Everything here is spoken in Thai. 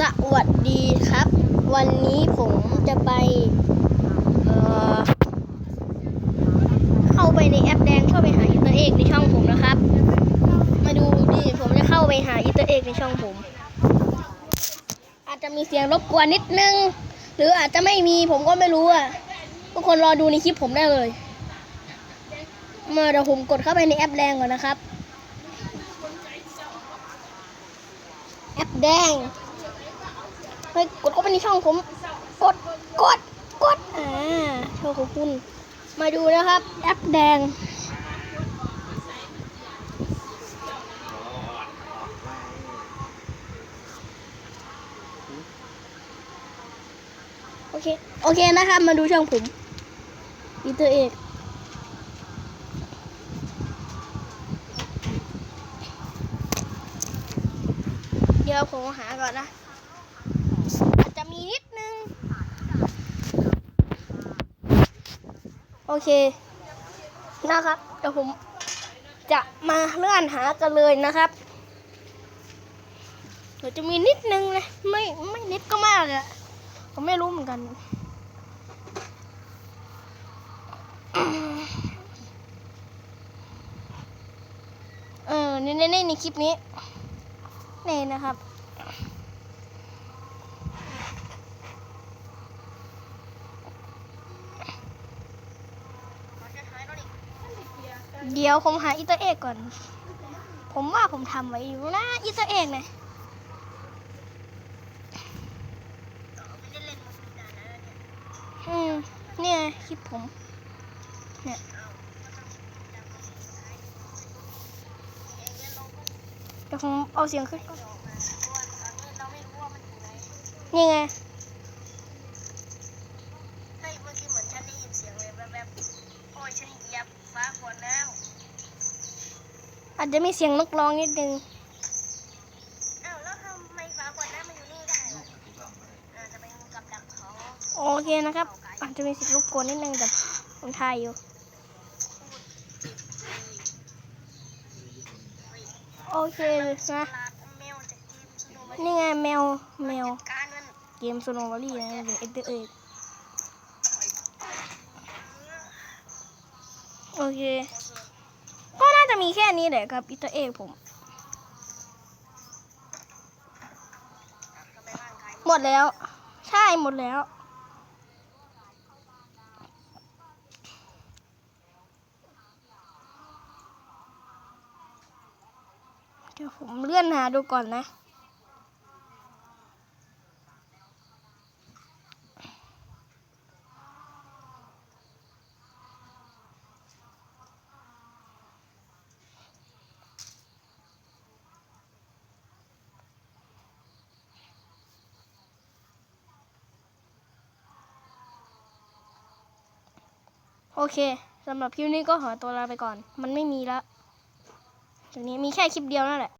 สวัสดีครับ วันนี้ผมจะไปเอ่อเข้าไปในแอปแดงเข้าไปหาอินเตอร์เอกในช่องผมนะครับ มาดูดิผมจะเข้าไปหาอินเตอร์เอกในช่องผม อาจจะมีเสียงรบกวนนิดนึง หรืออาจจะไม่มีผมก็ไม่รู้อะทุกคนรอดูในคลิปผมได้เลย มาเดี๋ยวผมกดเข้าไปในแอปแดงก่อนนะครับ แอปแดง ไปกดเข้าไปในช่องผม กดกดกดอ่าช่องของคุณ มาดูนะครับ แอปแดงโอเค โอเคนะครับ มาดูช่องผมอีเตอร์เอกเดี๋ยวผมหาก่อนนะ อาจจะมีนิดนึง โอเคนะครับเดี๋ยวผมจะมาเลื่อนหากันเลยนะครับเดี๋ยวจะมีนิดนึงนะไม่ไม่นิดก็มากอะผมไม่รู้เหมือนกันเออในในในคลิปนี้นี่นะครับ เดี๋ยวผมหาอีเตอร์เอกก่อน ผมว่าผมทำไว้อยู่นะอีเตอร์เอกเนี่ยอืมเนี่ยคลิปผม เนี่ยเดี๋ยวผมเอาเสียงขึ้นก่อนนี่ไงเฮ้ยเมื่อกี้เหมือนฉันได้ยินเสียงเลยแบบๆโอ้ยฉันเหยียบฟ้าขวดน้ อาจจะมีเสียงนกร้องนิดนึงำอ้าวแล้วทำไมฟ้าขวดน้ำมันอยู่นี่ได้ล่ะอาจะเป็นกับดักเขาโอเคนะครับ อาจจะมีเสียงรบกวนนิดนึงแต่ผมถ่ายอยู่ โอเคนะนี่ไงแมวแมว เกมโซโนวารี่นะมันเป็นเอเตอร์เอกโอเค มีแค่นี้แหละครับอิตาเอกผม หมดแล้ว ใช่หมดแล้ว เดี๋ยวผมเลื่อนหาดูก่อนนะ โอเคสำหรับคลิปนี้ก็ขอตัวลาไปก่อน มันไม่มีแล้วทีนี้มีแค่คลิปเดียวนั่นแหละ